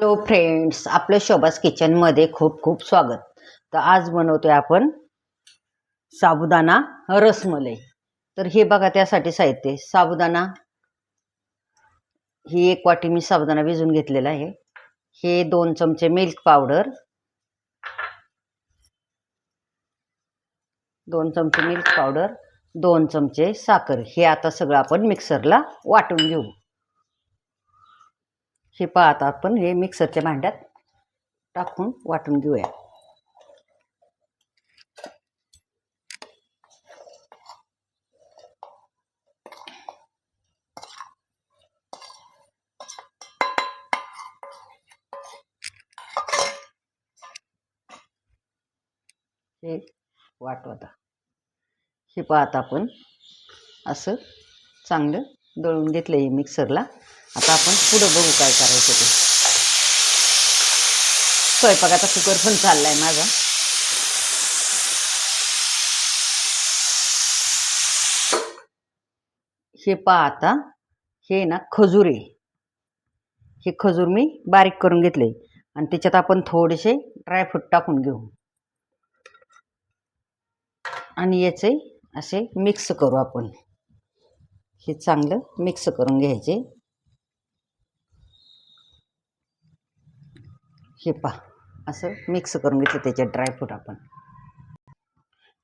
Hello friends आपलं शोभास किचनमध्ये खूप खूप स्वागत. तर आज बनवतोय आपण साबुदाणा रसमलई. तर हे बघा त्यासाठी साहित्य साबुदाणा ही एक वाटी मी साबुदाणा भिजून घेतलेला आहे. हे दोन चमचे मिल्क पावडर दोन चमचे मिल्क पावडर दोन चमचे साखर. हे आता सगळं आपण मिक्सरला वाटून घेऊ. हे पाहता आपण हे मिक्सरच्या भांड्यात टाकून वाटून घेऊया. हे वाटवता हे पाहता आपण असं चांगलं दळून घेतलं आहे मिक्सरला. आता आपण पुढं बघू काय करायचं ते. स्वयंपाकाचा कुकर पण चालला आहे माझा. हे पहा आता हे ना खजूर आहे. हे खजूर मी बारीक करून घेतले आणि त्याच्यात आपण थोडेसे ड्रायफ्रूट टाकून घेऊ. आणि याचे असे मिक्स करू आपण. हे चांगलं मिक्स करून घ्यायचे. हे पहा असं मिक्स करून घेतलं त्याच्यात ड्रायफ्रूट आपण.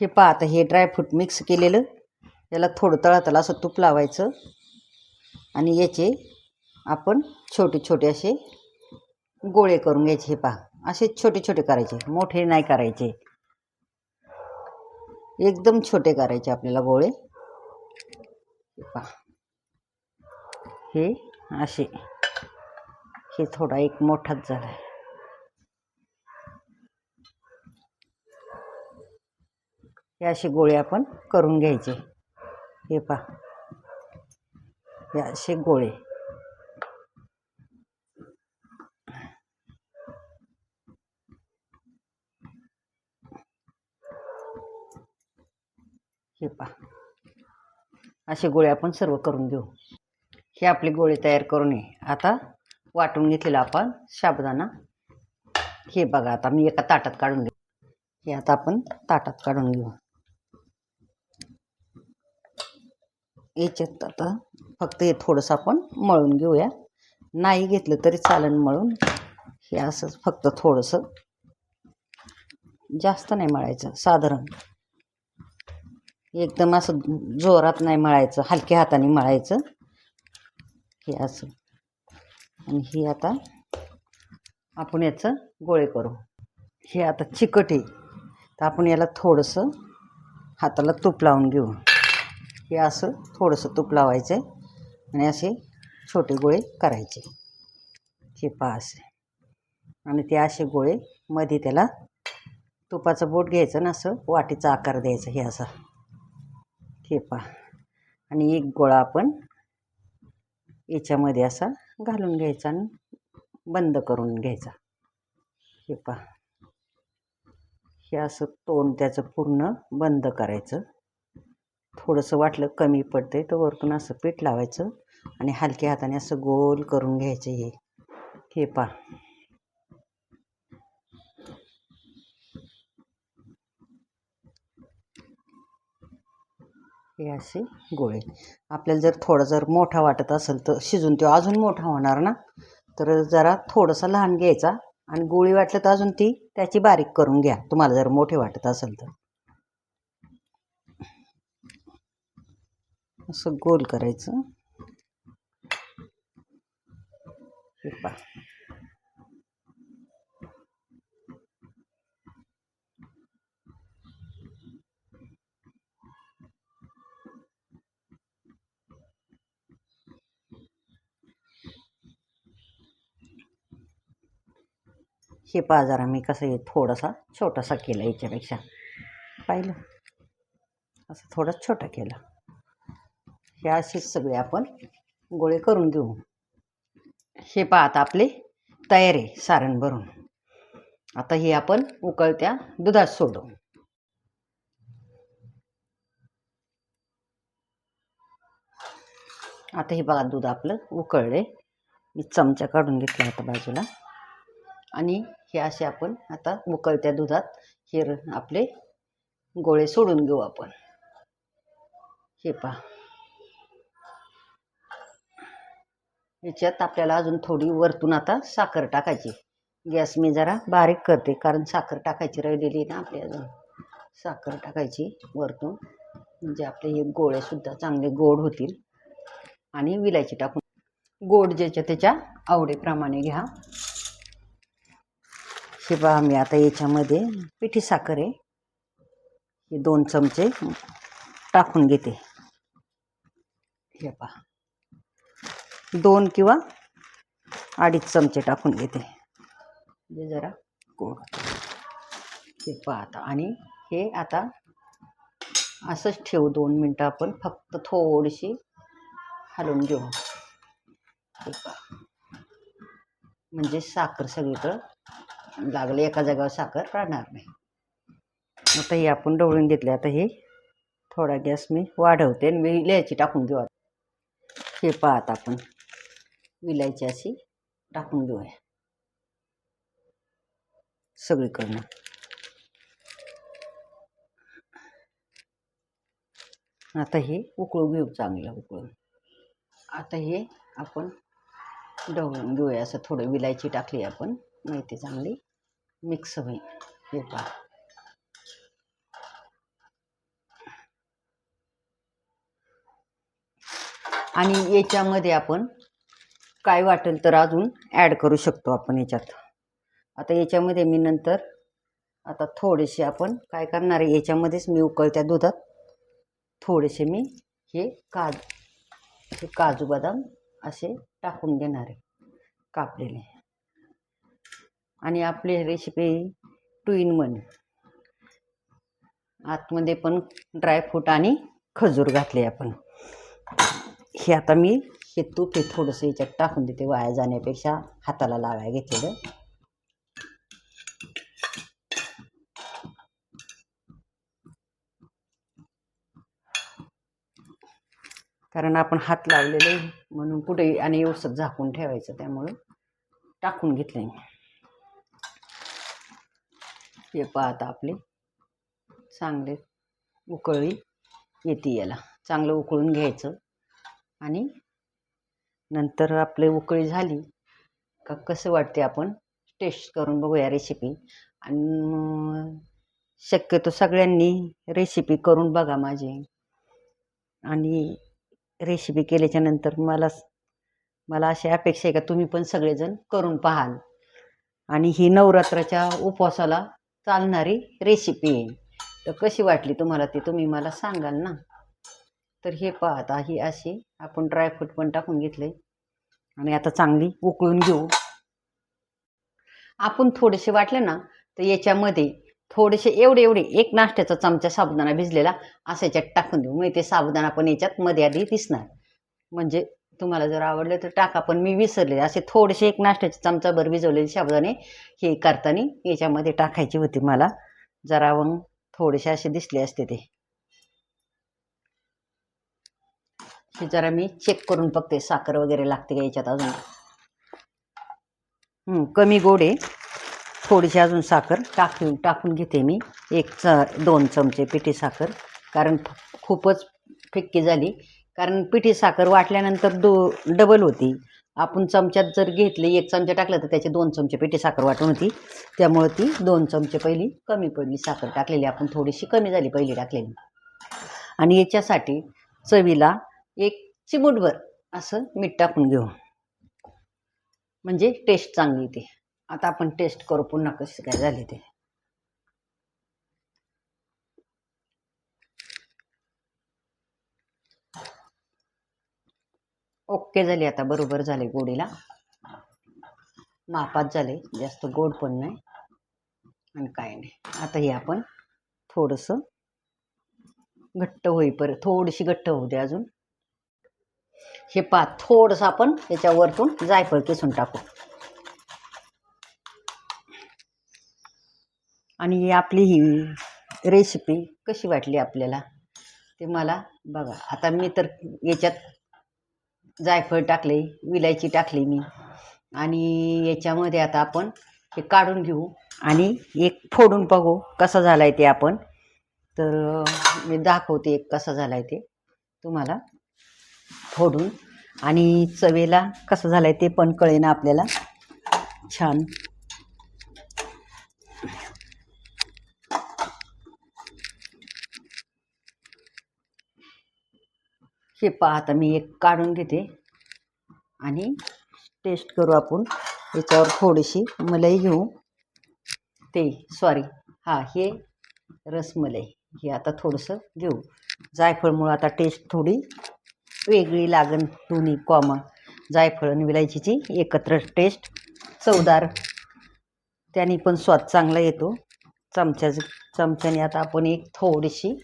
हे पहा आता हे ड्रायफ्रूट मिक्स केलेलं याला थोडं तळातला असं तूप लावायचं आणि याचे आपण छोटे छोटे असे गोळे करून घ्यायचे. हे पहा असे छोटे छोटे करायचे मोठे नाही करायचे. एकदम छोटे करायचे आपल्याला गोळे. हे पहा. हे असे. हे थोडा एक मोठाच झाला आहे हे असे गोळे आपण करून घ्यायचे. हे पहा. हे असे गोळे. हे पहा. असे गोळे आपण सर्व करून घेऊ. हे आपले गोळे तयार करून ये. आता वाटून घेतलेला आपण साबुदाणा. हे बघा आता मी एका ताटात काढून घेऊ हे आता आपण ताटात काढून घेऊ. याच्यात आता फक्त हे थोडंसं आपण मळून घेऊया. नाही घेतलं तरी चालन मळून. हे असंच फक्त थोडंसं जास्त नाही मळायचं साधारण. एकदम असं जोरात नाही मळायचं हलक्या हाताने मळायचं. हे असं. आणि हे आता आपण याचं गोळे करू. हे आता चिकट आहे. तर आपण याला थोडंसं हाताला तूप लावून घेऊ. हे असं थोडंसं तूप लावायचं आहे. आणि असे छोटे गोळे करायचे. हे पहा असे. आणि ते असे गोळे मध्ये त्याला तुपाचं बोट घ्यायचं ना असं वाटीचा आकार द्यायचा हे असा. हे पहा आणि एक गोळा आपण याच्यामध्ये असा घालून घ्यायचा आणि बंद करून घ्यायचा. हे पहा. हे असं तोंड त्याचं पूर्ण बंद करायचं. थोडंसं वाटलं कमी पडतंय तर वरतून असं पीठ लावायचं आणि हलक्या हाताने असं गोल करून घ्यायचं हे. हे पहा. हे असे गोळे. आपल्याला जर थोडं जर मोठा वाटत असेल तर शिजून तो अजून मोठा होणार ना? तर जरा थोडंसं लहान घ्यायचा आणि गोळी वाटलं तर अजून ती त्याची बारीक करून घ्या. तुम्हाला जर मोठे वाटत असेल तर. असं गोल करायचं. हे पाजार आम्ही कसं हे थोडासा छोटासा केला याच्यापेक्षा. पाहिलं? असं थोडा छोटा केला. हे असेच सगळे आपण गोळे करून घेऊ हे पहा आता आपले तयार आहे सारण भरून. आता हे आपण उकळत्या दुधात सोडू. आता हे बघा दूध आपलं उकळले मी चमचा काढून घेतला आता बाजूला. आणि हे असे आपण आता उकळत्या दुधात हे आपले गोळे सोडून घेऊ आपण. हे पहा. याच्यात आपल्याला अजून थोडी वरतून आता साखर टाकायची. गॅस मी जरा बारीक करते कारण साखर टाकायची राहिलेली आहे ना आपली अजून. साखर टाकायची वरतून. म्हणजे आपले हे गोळेसुद्धा चांगले गोड होतील. आणि विलायची टाकून. गोड ज्याच्या त्याच्या आवडीप्रमाणे घ्या. हे पहा मी आता याच्यामध्ये पिठी साखर आहे. हे दोन चमचे टाकून घेते. हे पहा. दोन किंवा अडीच चमचे टाकून घेते. म्हणजे जरा गोड. हे पहा आता. आणि हे आता असंच ठेवू. दोन मिनटं आपण फक्त थोडीशी हलवून घेऊ. पहा. म्हणजे साखर सगळीकडं लागले एका जागेवर साखर राहणार नाही. आता हे आपण डवळून घेतले आता हे. थोडा गॅस मी वाढवते आणि मी विलायची टाकून घेऊ आता. हे पाहत आपण. विलायची अशी टाकून घेऊया. सगळीकडनं. आता हे उकळू घेऊ चांगलं उकळून. आता हे आपण ढवळून घेऊया. असं थोडं विलायची टाकली आपण. माहिती चांगली. मिक्स होईल. हे पहा. आणि याच्यामध्ये आपण काय वाटेल तर अजून ॲड करू शकतो आपण याच्यात. आता याच्यामध्ये मी नंतर आता थोडेसे आपण काय करणार आहे याच्यामध्येच मी उकळत्या दुधात थोडेसे मी हे काज हे काजू बदाम असे टाकून देणार आहे कापलेले. आणि आपली रेसिपी टू इन वन आतमध्ये पण ड्रायफ्रूट आणि खजूर घातले आपण. हे आता मी हे तूप हे थोडंसं याच्यात टाकून देते वाया जाण्यापेक्षा हाताला लावायला घेतलेलं. कारण आपण हात लावलेले म्हणून कुठे आणि व्यवस्थित झाकून ठेवायचं त्यामुळं टाकून घेतलं मी. हे पाहता आपले. चांगले उकळी येते याला. चांगलं उकळून घ्यायचं. आणि नंतर आपली उकळी झाली का कसं वाटते आपण टेस्ट करून बघूया रेसिपी आणि शक्यतो सगळ्यांनी रेसिपी करून बघा माझी. आणि रेसिपी केल्याच्यानंतर मला मला अशी अपेक्षा आहे का तुम्ही पण सगळेजण करून पाहाल. आणि ही नवरात्राच्या उपवासाला चालणारी रेसिपी आहे. तर कशी वाटली तुम्हाला ती? तुम्ही मला सांगाल ना. तर हे पाहता ही अशी आपण ड्रायफ्रूट पण टाकून घेतले आणि आता चांगली उकळून घेऊ. आपण थोडेसे वाटले ना तर याच्यामध्ये थोडेसे एवढे एवढे एक नाश्त्याचा चमचा साबुदाणा भिजलेला असं याच्यात टाकून देऊ. म्हणजे ते साबुदाणा पण याच्यात मध्ये आधी दिसणार. म्हणजे तुम्हाला जर आवडलं तर टाका. पण मी विसरले. असे थोडेसे एक नाश्त्याचे चमचाभर भिजवलेले साबुदाणे हे करताना याच्यामध्ये टाकायची होती मला. जरा मग थोडेसे असे दिसले असते ते. हे जरा मी चेक करून बघते. साखर वगैरे लागते का याच्यात अजून? कमी गोड आहे. थोडीशी अजून साखर टाकून टाकून घेते मी. एक च दोन चमचे पिठी साखर. कारण खूपच फिक्की झाली. कारण पिठी साखर वाटल्यानंतर दो डबल होती. आपण चमच्यात जर घेतले एक चमचा टाकला तर त्याचे दोन चमचे पिठी साखर वाटून होती. त्यामुळं ती दोन चमचे पहिली कमी पडली साखर टाकलेली. आपण थोडीशी कमी झाली पहिली टाकलेली. आणि याच्यासाठी चवीला एक चिमूटभर असं मीठ टाकून घेऊ. म्हणजे टेस्ट चांगली येते. आता आपण टेस्ट करू पुन्हा कशी काय झाली ते. ओके झाले आता बरोबर झाले गोडीला. मापात झाले जास्त गोड पण नाही. आणि काय नाही. आता हे आपण थोडंसं घट्ट होईपर्यंत थोडीशी घट्ट होऊ दे अजून. हे पा थोडंसं आपण याच्यावरतून जायफळ किसून टाकू. आणि आपली ही रेसिपी कशी वाटली आपल्याला ते मला बघा. आता मी तर याच्यात जायफळ टाकले विलायची टाकली मी. आणि याच्यामध्ये आता आपण हे काढून घेऊ आणि एक फोडून बघू कसं झालं आहे ते आपण. तर मी दाखवते एक कसं झाला आहे ते. तुम्हाला फोडून. आणि चवेला कसं झालं आहे ते पण कळेना आपल्याला. छान. हे पहा आता मी एक काढून घेते. आणि टेस्ट करू आपण. याच्यावर थोडीशी मलाई घेऊ. ते सॉरी हां हे रसमलाई हे आता थोडंसं घेऊ. जायफळमुळं आता टेस्ट थोडी वेगळी लागण दोन्ही कॉमा जायफळ आणि विलायचीची एकत्र टेस्ट चवदार. त्याने पण स्वाद चांगला येतो. चमच्या चमच्याने आता आपण एक थोडीशी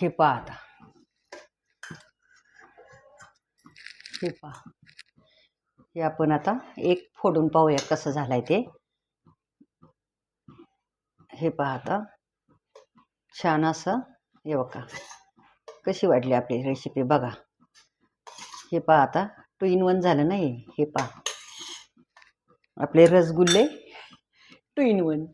हे पहा आता हे पहा. हे आपण आता एक फोडून पाहूया कसं झालंय ते. हे पहा आता. छान असं हे बघा. कशी वाटली आपली रेसिपी बघा. हे पहा आता टू इन वन झालं नाही हे पहा. आपले रसगुल्ले टू इन वन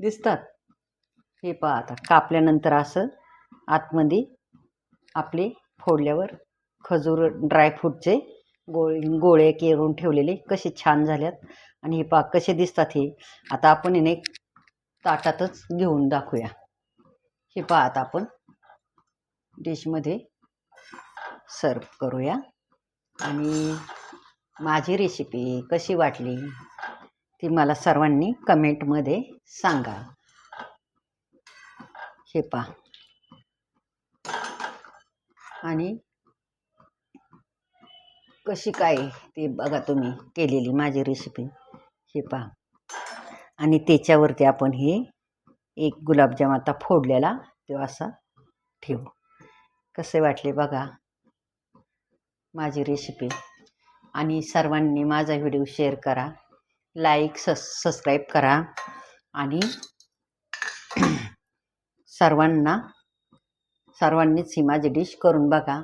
दिसतात. हे पहा आता कापल्यानंतर असं आतमध्ये आपले फोडल्यावर खजूर ड्रायफ्रूटचे गोळे गोळे केरून ठेवलेले. कसे छान झाल्यात. आणि हे पाक कसे दिसतात हे. आता आपण हे एक ताटातच घेऊन दाखवूया. हे पहा आता आपण डिशमध्ये सर्व करूया. आणि माझी रेसिपी कशी वाटली ती मला सर्वांनी कमेंटमध्ये सांगा. हे पहा. आणि कशी काय ते बघा तुम्ही केलेली माझी रेसिपी हे पहा. आणि त्याच्यावरती आपण हे एक गुलाबजाम आता फोडलेला तो असा ठेवू. कसे वाटले बघा माझी रेसिपी आणि सर्वांनी माझा व्हिडिओ शेअर करा लाईक सस सबस्क्राईब करा आणि सर्वांना सर्वांनीच ही माझी डिश करून बघा.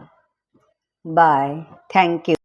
Bye thank you